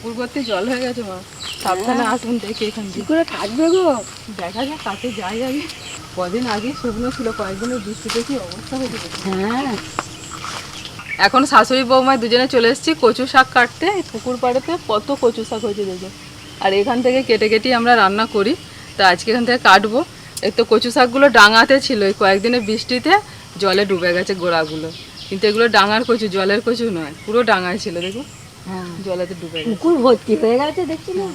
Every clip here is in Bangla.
পুকুর ভর্তি জল হয়ে গেছে মা। সাবধানে আসুন দেখে এখান কি দিয়ে। করে কাটবে গো? দেখা যাক কাছে যাই আগে। কদিন আগে শুকনো ছিল কয়েকদিনের বৃষ্টিতে কি অবস্থা দেখুন। হ্যাঁ। এখন শাশুড়ি বৌমায় দুজনে চলে এসেছি কচু শাক কাটতে। পুকুর পাড়েতে কত কচু শাক হয়েছে দেখো আর এখান থেকে কেটে কেটেই আমরা রান্না করি। তা আজকে এখান থেকে কাটবো। এই তো কচু শাকগুলো ডাঙাতে ছিল এই কয়েকদিনের বৃষ্টিতে জলে ডুবে গেছে গোড়াগুলো। কিন্তু এগুলো ডাঙার কচু জলের কচু নয় পুরো ডাঙায় ছিল দেখো হ্যাঁ জলেতে ডুবে পুকুর ভর্তি হয়ে গেছে দেখছি না?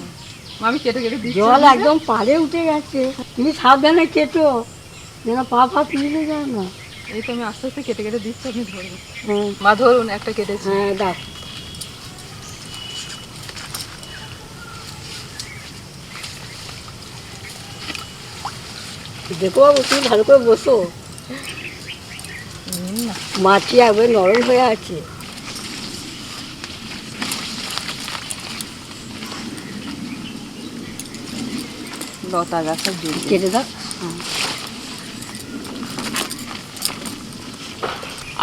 আমি কেটে কেটে দিচ্ছি। জল একদম পাড়ে উঠে গেছে। তুমি সাবধানে কেটো যেন পা ফা পিছলে যায় না। এই তো আমি আস্তে আস্তে কেটে কেটে দিচ্ছি আপনি ধরুন। হ্যাঁ। মা ধরুন একটা কেটেছি। হ্যাঁ দেখো বাবু তুমি ভালো করে বসো। মাছি একবার নরম হয়ে আছে। লতা গাছের জুড়ি কেটে দাও। হ্যাঁ।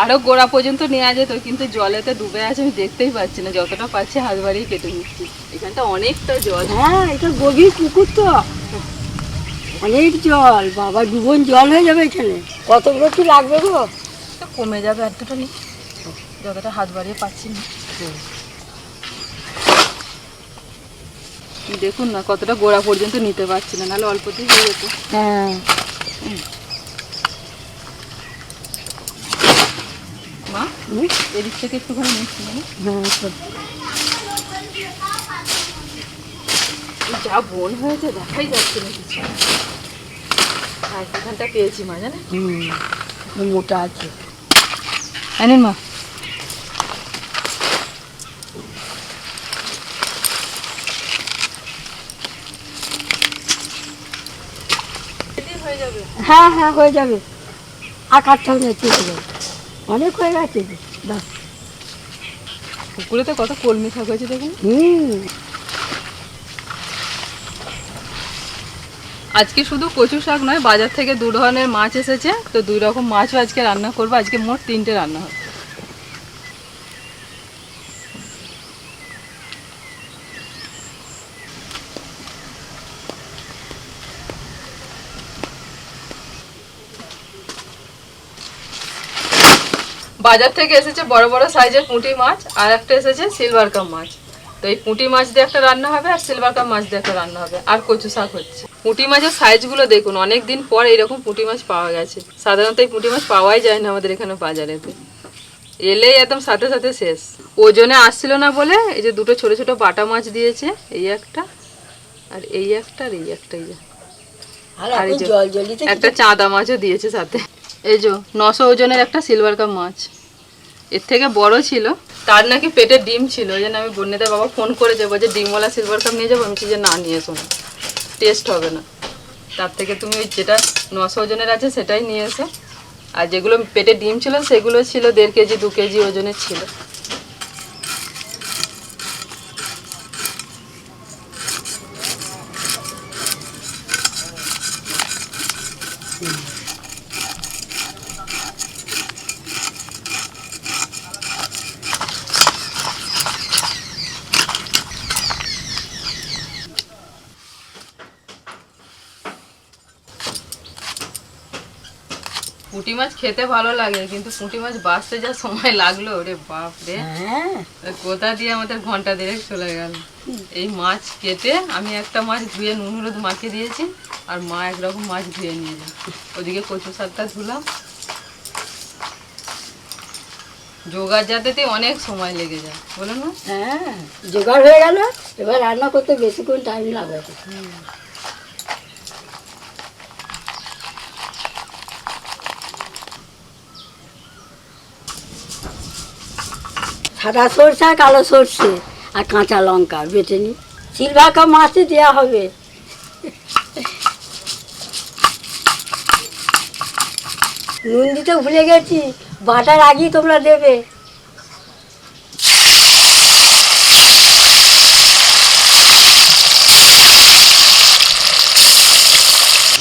আরও গোড়া পর্যন্ত নেওয়া যেত কিন্তু জলেতে ডুবে আছে আমি দেখতেই পাচ্ছি না। যতটা পাচ্ছি হাত বাড়িয়ে কেটে নিচ্ছি। এখানটা অনেকটা জল। হ্যাঁ এটা গভীর পুকুর তো। অনেক জল বাবা ডুবন জল হয়ে যাবে এখানে। কতগুলো কি লাগবে গো? কমে যাবে এতটা নি যতটা হাত বাড়িয়ে পাচ্ছি না। দেখুন না কতটা গোড়া পর্যন্ত নিতে পারছি না নাহলে অল্পতেই হয়ে যেত। হ্যাঁ। মা এদিক থেকে একটুখানি নিচ্ছি হ্যাঁ তো। যা বন হয়েছে দেখাই যাচ্ছে না কিছু। আর এখানটা পেয়েছি মা জানে মোটা আছে। আনিন মা। হয়ে হ্যাঁ হ্যাঁ হয়ে যাবে আর কাটতে হবে যাবে অনেক হয়ে গেছে। বাস পুকুরেতে কত কলমি শাক হয়েছে দেখুন। হুম। আজকে শুধু কচু শাক নয় বাজার থেকে দু ধরনের মাছ এসেছে। তো দুই রকম মাছও আজকে রান্না করব। আজকে মোট তিনটে রান্না হবে। বাজার থেকে এসেছে বড় বড় সাইজের পুঁটি মাছ আর একটা এসেছে সিলভার কাপ মাছ। তো এই পুঁটি মাছ দিয়ে একটা রান্না হবে আর সিলভার কাপ মাছ দিয়ে একটা রান্না হবে। আর কচু শাক হচ্ছে। পুঁটি মাছের সাইজগুলো দেখুন অনেক দিন পর এরকম পুঁটি মাছ পাওয়া গেছে। সাধারণত এই পুঁটি মাছ পাওয়াই যায় না আমাদের এখানে বাজারেতে। এলেই একদম সাথে সাথে শেষ। ওজনে আসছিল না বলে এই যে দুটো ছোট ছোট বাটা মাছ দিয়েছে এই একটা আর এই একটা আর এই একটা এই একটা চাঁদা মাছও দিয়েছে সাথে। এই যে নশো ওজনের একটা সিলভার কাপ মাছ। এর থেকে বড় ছিল, তার নাকি পেটে ডিম ছিল, ওই জন্য আমি বন্যদের বাবা ফোন করে যাব যে ডিমওয়ালা সিলভার কাপ নিয়ে যাব। আমি যে না, নিয়ে এসো না। টেস্ট হবে না। তার থেকে তুমি ওই যেটা নশো ওজনের আছে, সেটাই নিয়ে এসো। আর যেগুলো পেটে ডিম ছিল, সেগুলো ছিল দেড় কেজি, দু কেজি ওজনের ছিল। পুঁটি মাছ খেতে ভালো লাগে কিন্তু পুঁটি মাছ বাঁচতে যা সময় লাগল রে বাপ রে হ্যাঁ কোথা দিয়ে আমাদের ঘণ্টা দেড়েক চলে গেল। এই মাছ কেটে আমি একটা মাছ ধুয়ে নুন হলুদ মাখিয়ে দিয়েছি আর মা একরকম মাছ ধুয়ে নিয়ে যায়। ওদিকে কচু শাকটা ধুলাম। জোগাড় যাতেতে অনেক সময় লেগে যায় বলুন না হ্যাঁ জোগাড় হয়ে গেল এবার রান্না করতে বেশিক্ষণ টাইম লাগবে। সাদা সরষে কালো সরষে আর কাঁচা লঙ্কা, বেটে নি। সিলভার কাপ মাছে দেওয়া হবে। নুন দিতে ভুলে গেছি, বাটার আগেই তোমরা দেবে।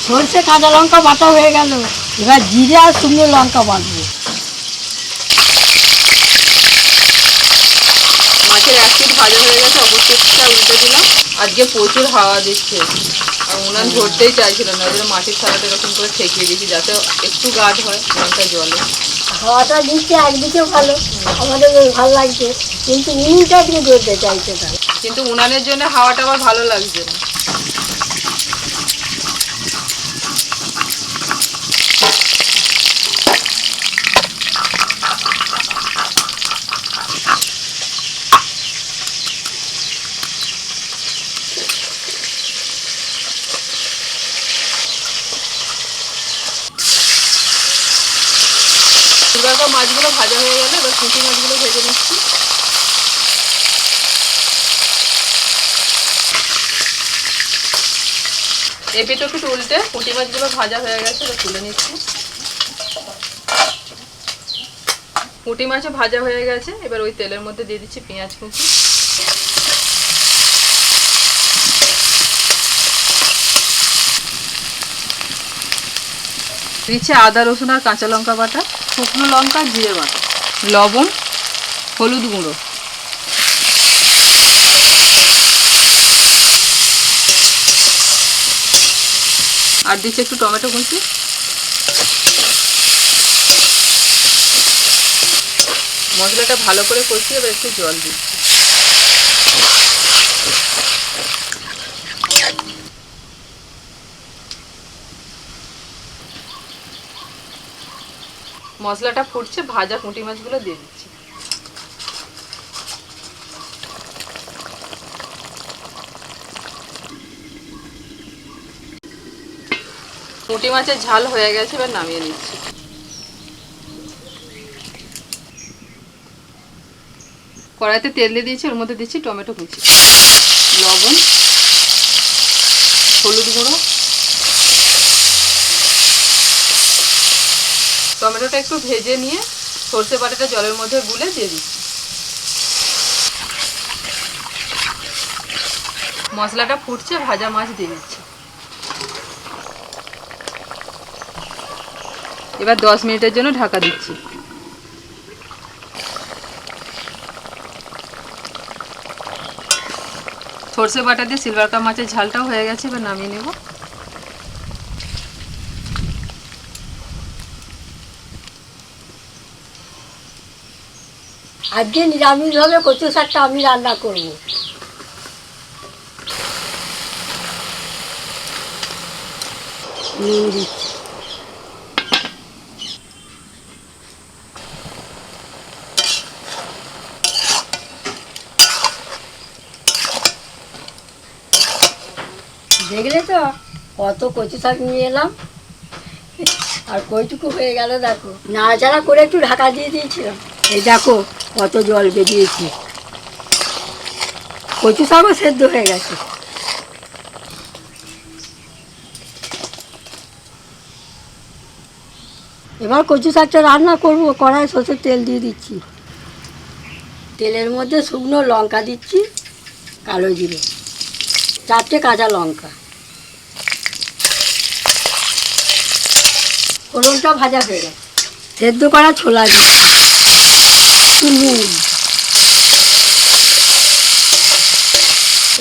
সরষে, কাঁচা লঙ্কা বাটা হয়ে গেল। এবার জিরে আর শুকনো লঙ্কা বাটবো অবশ্যটা উল্টে দিলাম। আজকে প্রচুর হাওয়া দিচ্ছে। আর উনান ধরতেই চাইছিল না ওদের মাটির থালাটা এরকম করে ঠেকিয়ে দিয়েছি যাতে একটু গাঢ় হয় উনানটা জলে। হাওয়াটা দিচ্ছে একদিকে ভালো। আমাদের ভালো লাগছে। কিন্তু উনুনটা দিয়ে ধরতে চাইছে না কিন্তু উনানের জন্য হাওয়াটা আবার ভালো লাগছে না। এবার মাছগুলো ভাজা হয়ে গেলে এবার পুঁটি মাছগুলো ভেজে নিচ্ছি। এপিট ওপিট উল্টে পুঁটি মাছগুলো ভাজা হয়ে গেছে, এবার তুলে নিচ্ছি। পুঁটি মাছও ভাজা হয়ে গেছে, এবার ওই তেলের মধ্যে দিয়ে দিচ্ছি পেঁয়াজ কুচি। দিচ্ছি আদা রসুন আর কাঁচা লঙ্কা বাটা। শুকনো লঙ্কা, জিরে বাটা, লবণ, হলুদ গুঁড়ো। আর দিচ্ছি একটু টমেটো কুচি। মশলাটা ভালো করে কষিয়ে এবার একটু জল দিচ্ছি। মশলাটা ফুটছে, ভাজা পুঁটি মাছগুলো দিয়ে দিচ্ছি। পুঁটি মাছের ঝাল হয়ে গেছে, এবার নামিয়ে নিচ্ছি। কড়াইতে তেল দিয়ে দিয়েছি, ওর মধ্যে দিচ্ছি টমেটো কুচি, লবণ, হলুদ গুঁড়ো টমেটোটা একটু ভেজে নিয়ে সর্ষে বাটাটা জলের মধ্যে গুলে দিয়ে দিচ্ছি। মশলাটা ফুটছে, ভাজা মাছ দিয়ে দিচ্ছি। এবার দশ মিনিটের জন্য ঢাকা দিচ্ছি। সর্ষে বাটা দিয়ে সিলভার কাপ মাছের ঝালটাও হয়ে গেছে, এবার নামিয়ে নেব। আজকে নিরামিষভাবে কচু শাকটা আমি রান্না করব। নুন দিচ্ছি দেখলে তো কত কচু শাক নিয়ে এলাম। আর কইটুকু হয়ে গেল দেখো। নাড়াচাড়া করে একটু ঢাকা দিয়ে দিয়েছিলাম। এই দেখো কত জল বেরিয়েছে। কচু শাকও সেদ্ধ হয়ে গেছে। এবার কচু শাকটা রান্না করব, কড়াই সর্ষের তেল দিয়ে দিচ্ছি। তেলের মধ্যে শুকনো লঙ্কা দিচ্ছি, কালো জিরে। চারটে কাঁচা লঙ্কা। ফোড়নটা ভাজা হয়ে গেছে। সেদ্ধ করা ছোলা দিচ্ছি একটু নুন।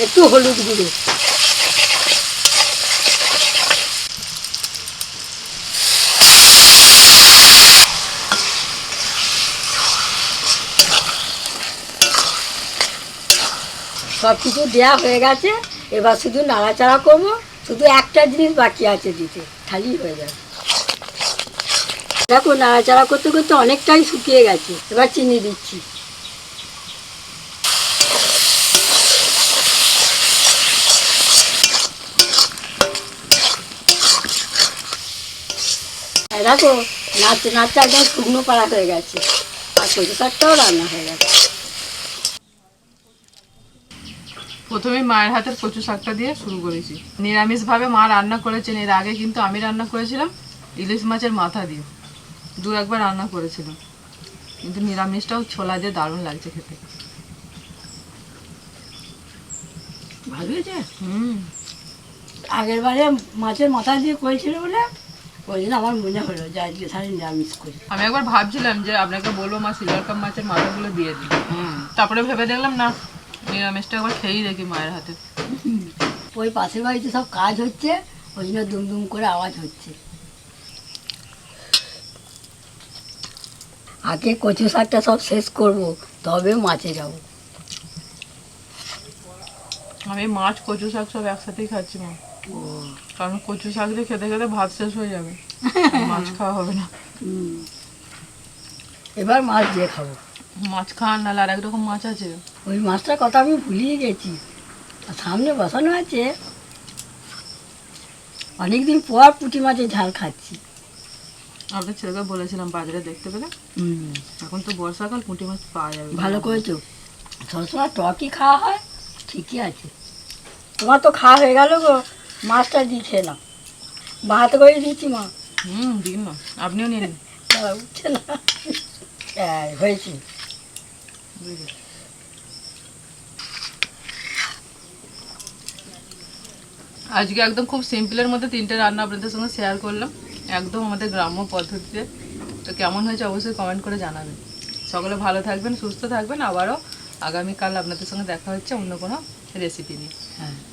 একটু হলুদ গুঁড়ো। সব কিছু দেওয়া হয়ে গেছে, এবার শুধু নাড়াচাড়া করব, শুধু একটা জিনিস বাকি আছে দিতে, খালি হয়ে যাবে। দেখো নাড়াচাড়া করতে করতে অনেকটাই শুকিয়ে গেছে। এবার চিনি দিচ্ছি। দেখো নাচতে নাচতে একদম শুকনো পাড়া হয়ে গেছে। আর কচু শাকটাও রান্না হয়ে গেছে। প্রথমে মায়ের হাতের কচু শাকটা দিয়ে শুরু করেছি। নিরামিষভাবে মা রান্না করেছেন, এর আগে কিন্তু আমি রান্না করেছিলাম ইলিশ মাছের মাথা দিয়ে। দু একবার রান্না করেছিলাম। কিন্তু নিরামিষটাও ছোলা দিয়ে দারুণ লাগছে খেতে। ভালো হয়েছে? হুম। আগের বারে মাছের মাথা দিয়ে করেছিল বলে ওই জন্য আমার মনে হলো যে আজকে তাহলে নিরামিষ করি। আমি একবার ভাবছিলাম যে আপনাকে বলব মা সিলভার কাপ মাছের মাথাগুলো দিয়ে দিই। তারপরে ভেবে দেখলাম না নিরামিষটা একবার খেয়েই দেখি মায়ের হাতে। ওই পাশের বাড়িতে সব কাজ হচ্ছে ওই জন্য দুম দুম করে আওয়াজ হচ্ছে। আগে কচু শাকটা সব শেষ করব তবে মাছে যাব। আমি মাছ কচু শাক সব একসাথেই খাচ্ছি মা। কারণ কচু শাক দিয়ে খেতে খেতে ভাত শেষ হয়ে যাবে। মাছ খাওয়া হবে না। এবার মাছ দিয়ে খাব। মাছ খাওয়ার নাহলে আর একরকম মাছ আছে। ওই মাছটার কথা আমি ভুলিয়ে গেছি। আর সামনে বসানো আছে। অনেকদিন পর পুঁটি মাছের ঝাল খাচ্ছি। আপনার ছেলেকে বলেছিলাম বাজারে দেখতে পেলে। এখন তো বর্ষাকাল পুঁটি মাছ পাওয়া যাবে। ভালো করেছ? সবসময় টকই খাওয়া হয়? ঠিকই আছে। তোমার তো খাওয়া হয়ে গেল গো মাছটা দিয়ে খেয়ে নাও। ভাত করে দিচ্ছি মা। হুম দিন না। আপনিও নিয়ে নিন। উঠছে না। হ্যাঁ হয়েছে। আজকে একদম খুব সিম্পলের মধ্যে তিনটে রান্না আপনাদের সঙ্গে শেয়ার করলাম। একদম আমাদের গ্রাম্য পদ্ধতিতে। তো কেমন হয়েছে অবশ্যই কমেন্ট করে জানাবেন। সকলে ভালো থাকবেন, সুস্থ থাকবেন। আবারও আগামীকাল আপনাদের সঙ্গে দেখা হচ্ছে অন্য কোনো রেসিপি নিয়ে। হ্যাঁ।